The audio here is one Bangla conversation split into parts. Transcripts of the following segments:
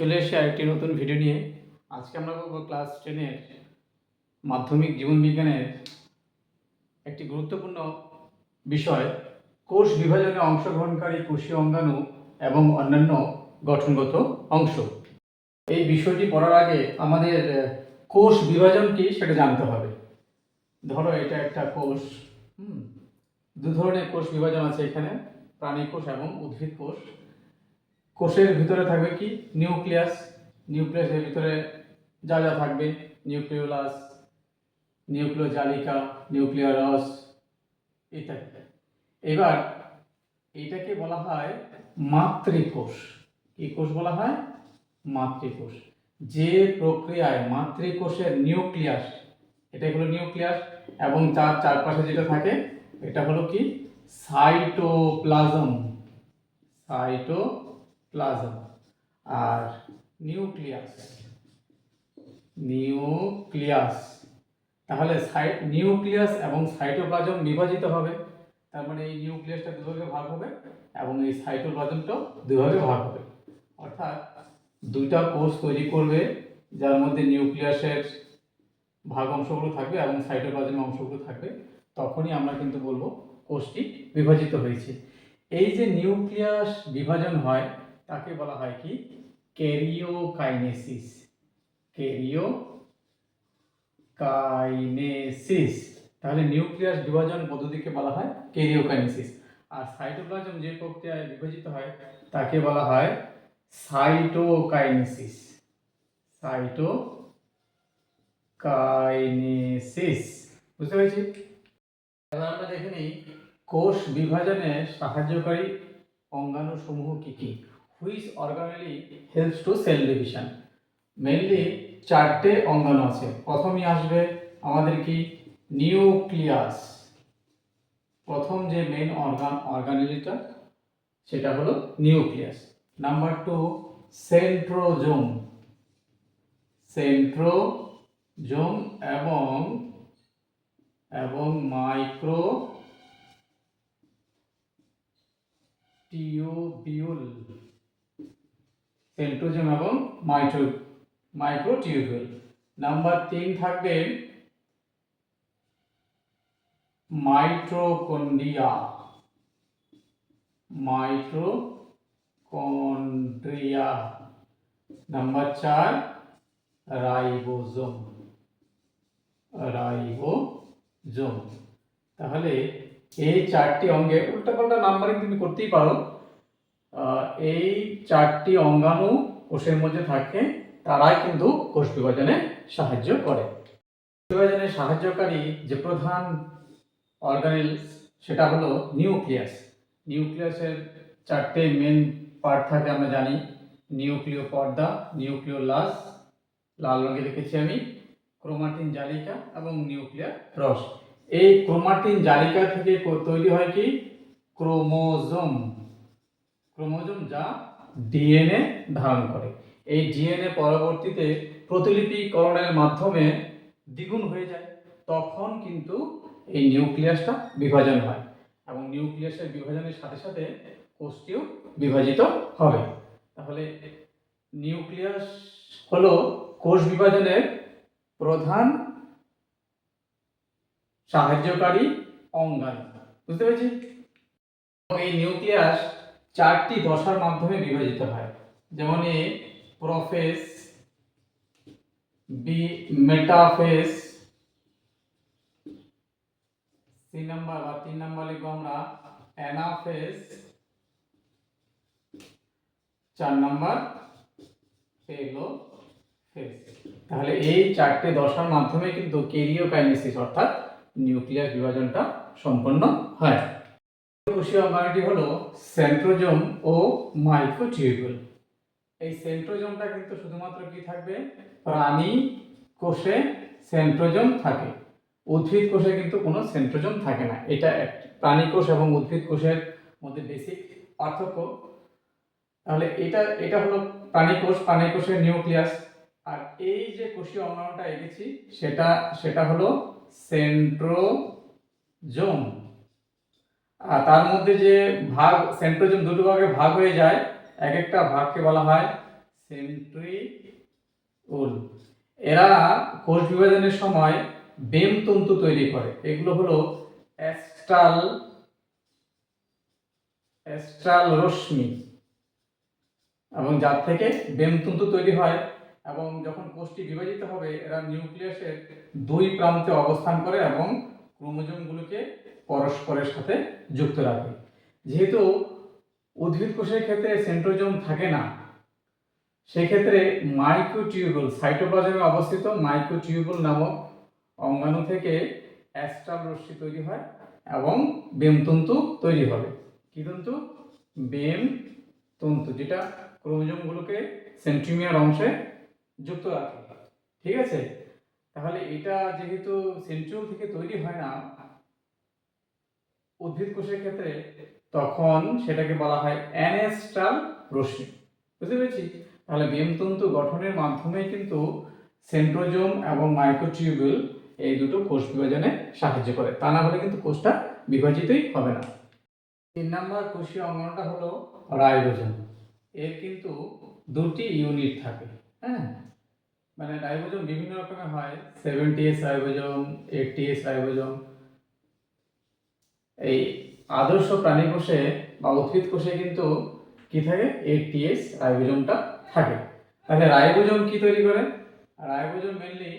চলে এসে আরেকটি নতুন ভিডিও নিয়ে। আজকে আমরা করব ক্লাস টেনের মাধ্যমিক জীবন বিজ্ঞানের একটি গুরুত্বপূর্ণ বিষয়, কোষ বিভাজনে অংশগ্রহণকারী কোষীয় অঙ্গাণু এবং অন্যান্য গঠনগত অংশ। এই বিষয়টি পড়ার আগে আমাদের কোষ বিভাজন কি সেটা জানতে হবে। ধরো এটা একটা কোষ, হুম, দু ধরনের কোষ বিভাজন আছে এখানে, প্রাণী কোষ এবং উদ্ভিদ কোষ। কোষের ভিতরে থাকবে কি? নিউক্লিয়াস। নিউক্লিয়াসের ভিতরে যা যা থাকবে, নিউক্লিওলাস, নিউক্লিওজালিকা নিউক্লিয়ারস ইত্যাদি। এবার এটাকে বলা হয় মাতৃকোষ। কি কোষ বলা হয়? মাতৃকোষ। যে প্রক্রিয়ায় মাতৃকোষের নিউক্লিয়াস এটা হলো নিউক্লিয়াস, এবং তার চারপাশে যেটা থাকে, এটা হলো কি? সাইটোপ্লাজম। সাইটোপ্লাজম আর নিউক্লিয়াস। নিউক্লিয়াস। তাহলে নিউক্লিয়াস এবং সাইটোপ্লাজম বিভাজিত হবে। তার মানে এই নিউক্লিয়াসটা দুভাগে ভাগ হবে এবং এই সাইটোপ্লাজমটাও দুভাগে ভাগ হবে। অর্থাৎ দুইটা কোষ তৈরি করবে, যার মধ্যে নিউক্লিয়াসের ভাগ অংশগুলো থাকবে এবং সাইটোপ্লাজমের অংশগুলো থাকবে, তখনই আমরা কিন্তু বলব কোষটি বিভাজিত হয়েছে। এই যে নিউক্লিয়াস বিভাজন হয় তাকে বলা হয় কি? ক্যারিওকাইনেসিস ক্যারিও কাইনেসিস তাহলে নিউক্লিয়াস বিভাজন পদ্ধতিকে বলা হয় ক্যারিওকাইনেসিস আর সাইটোপ্লাজম যে প্রক্রিয়ায় বিভাজিত হয়, তাকে বলা হয় সাইটোকাইনেসিস। সাইটো কাইনেসিস বুঝতে পেরেছি? এবার আমরা দেখে নিই, কোষ বিভাজনে সাহায্যকারী অঙ্গাণু সমূহ কি কি? Which organelle helps to cell division mainly চারটে অঙ্গাণু আছে। প্রথমই আসবে আমাদের কি? নিউক্লিয়াস। প্রথম যে মেন অর্গান অর্গানেলিটা সেটা হলো nucleus. Number two centrosome centrosome এবং এবং মাইক্রো টিউবিউল সেন্ট্রোজোম এবং মাইক্রো মাইক্রোটিউবিউল নাম্বার তিন থাকবে মাইট্রোকন্ডিয়া। মাইট্রোকন্ড্রিয়া। নাম্বার চার, রাইবোজোম। রাইবোজোম। তাহলে এই চারটি অঙ্গে উল্টাপাল্টা নাম্বারিং তুমি করতেই পারো। এই চারটি অঙ্গাণু কোষের মধ্যে থাকে, তারাই কিন্তু কোষ বিভাজনে সাহায্য করে। বিভাজনে সাহায্যকারী যে প্রধান অর্গানেল, সেটা হলো নিউক্লিয়াস। নিউক্লিয়াসের চারটে মেন পার্ট থাকে আমরা জানি। নিউক্লিয় পর্দা নিউক্লিওলাস লাল রঙে লিখেছি আমি, ক্রোমাটিন জালিকা এবং নিউক্লিয়ার রস। এই ক্রোমাটিন জালিকা থেকে তৈরি হয় কি? ক্রোমোজোম। ক্রোমোজোম যা ডিএনএ ধারণ করে। এই ডিএনএ পরবর্তীতে প্রতিলিপিকরণের মাধ্যমে দ্বিগুণ হয়ে যায়। তখন কিন্তু এই নিউক্লিয়াসটা বিভাজন হয় এবং নিউক্লিয়াসের বিভাজনের সাথে সাথে কোষটিও বিভাজিত হবে। তাহলে নিউক্লিয়াস হলো কোষ বিভাজনের প্রধান সাহায্যকারী অঙ্গাণু। বুঝতে পেরেছি? এই নিউক্লিয়াস চারটি দশার মাধ্যমে বিভাজিত হয়। যেমন এ, প্রফেস, বি, মেটাফেস তিন নাম্বার বা তিন নাম্বার লিখব আমরা, অ্যানাফেস, চার নাম্বার টেলোফেস তাহলে এই চারটে দশার মাধ্যমে কিন্তু কেরিওকাইনেসিস অর্থাৎ নিউক্লিয়াস বিভাজনটা সম্পন্ন হয়। কোষীয় অঙ্গাণুটি হলো সেন্ট্রোজোম ও মাইক্রোটিউবুল এই সেন্ট্রোজোমটা কিন্তু শুধুমাত্র কি থাকবে? প্রাণী কোষে সেন্ট্রোজোম থাকে। উদ্ভিদ কোষে কিন্তু কোনো সেন্ট্রোজোম থাকে না। এটা প্রাণী কোষ এবং উদ্ভিদ কোষের মধ্যে বেসিক পার্থক্য। তাহলে এটা এটা হলো প্রাণী কোষ, প্রাণী কোষের নিউক্লিয়াস। আর এই যে কোষীয় অঙ্গাণুটা এঁকেছি সেটা সেটা হলো সেন্ট্রোজোম। আর তার মধ্যে যে ভাগ সেন্ট্রোজোম দুটো ভাগে ভাগ হয়ে যায়, এক একটা ভাগকে বলা হয় সেন্ট্রিওল এরা কোষ বিভাজনের সময় বেম তন্তু তৈরি করে। এগুলো হলো অ্যাস্ট্রাল অ্যাস্ট্রাল রশ্মি। এবং যার থেকে বেম তন্তু তৈরি হয়। এবং যখন কোষটি বিভাজিত হবে, এরা নিউক্লিয়াসের দুই প্রান্তে অবস্থান করে এবং ক্রোমোজোমগুলোকে পরস্পরের সাথে যুক্ত রাখে যেহেতু উদ্ভিদ কোষের ক্ষেত্রে সেন্ট্রোজোম থাকে না, সেক্ষেত্রে মাইক্রোটিউবুল, সাইটোপ্লাজমে অবস্থিত মাইক্রোটিউবুল নামক অঙ্গাণু থেকে অ্যাস্ট্রাল রশ্মি তৈরি হয় এবং বেম তন্তু তৈরি হবে। কি তন্তু? বেম তন্তু, যেটা ক্রোমোজোমগুলোকে সেন্ট্রিমিয়ার অংশে যুক্ত রাখে। ঠিক আছে? তাহলে এটা যেহেতু সেন্ট্রিওল থেকে তৈরি হয় না উদ্ভিদ কোষের ক্ষেত্রে তখন সেটাকে বলা হয় অ্যানেস্ট্রাল রশ্মি। বুঝতে পেরেছি? তাহলে বেমতন্তু গঠনের মাধ্যমে কিন্তু সেন্ট্রোজোম এবং মাইক্রোটিউবুল এই দুটো কোষ বিভাজনে সাহায্য করে। তা না হলে কিন্তু কোষটা বিভাজিতই হবে না। তিন নম্বর কোষীয় অঙ্গনটা হলো রাইবোজোম। এর কিন্তু দুটি ইউনিট থাকে হ্যাঁ? মানে রাইবোজোম বিভিন্ন রকমের হয়। Seventy S ribosome, eighty S ribosome এই আদর্শ প্রাণী কোষে বা উদ্ভিদ কোষে কিন্তু কি থাকে? এইটটি এস রাইবোজোমটা থাকে। তাহলে রাইবোজোম কি তৈরি করে? রাইবোজোম মেনলি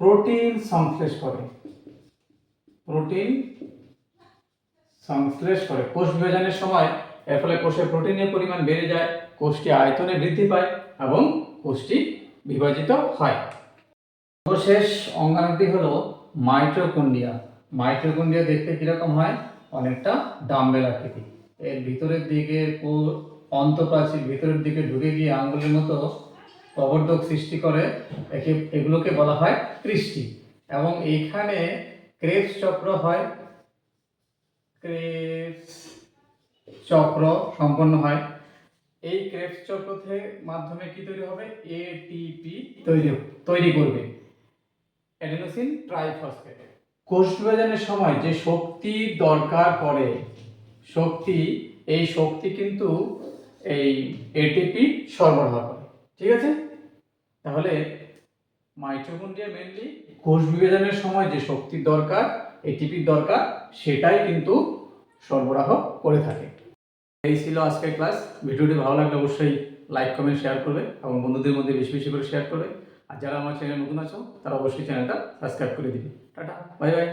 প্রোটিন সংশ্লেষ করে। প্রোটিন সংশ্লেষ করে। কোষ বিভাজনের সময় এর ফলে কোষে প্রোটিনের পরিমাণ বেড়ে যায়, কোষটি আয়তনে বৃদ্ধি পায় এবং কোষটি বিভাজিত হয়। সর্বশেষ অঙ্গাণুটি হলো মাইটোকন্ডিয়া মাইটোকন্ডিয়া দেখতে কীরকম হয়? অনেকটা ডাম্বেল আকৃতি। এর ভিতরের দিকে অন্তঃপ্রাচীর ভিতরের দিকে ঢুকে গিয়ে আঙ্গুলের মতো প্রবর্ধক সৃষ্টি করে একে, এগুলোকে বলা হয় কৃষ্টি। এবং এইখানে ক্রেপস চক্র হয়। ক্রেপস চক্র সম্পন্ন হয়। এই ক্রেপস চক্র থেকে মাধ্যমে কি তৈরি হবে? এটিপি তৈরি তৈরি করবে। Adenosine triphosphate. কোষ সময় যে শক্তি দরকার পড়ে, শক্তি, এই শক্তি কিন্তু এই এটিপি সরবরাহ করে। ঠিক আছে? তাহলে মাইটোকন্ড্রিয়া মেনলি কোষ বিভাজনের সময় যে শক্তির দরকার এটিপির দরকার, সেটাই কিন্তু সরবরাহ করে থাকে। এই ছিল আজকের ক্লাস। ভিডিওটি ভালো লাগলে অবশ্যই লাইক, কমেন্ট, শেয়ার করবে এবং বন্ধুদের মধ্যে বেশি বেশি করে শেয়ার করবে। আর যারা আমার চ্যানেল নতুন আছো, তারা অবশ্যই চ্যানেলটা সাবস্ক্রাইব করে দিবে। Tata bye bye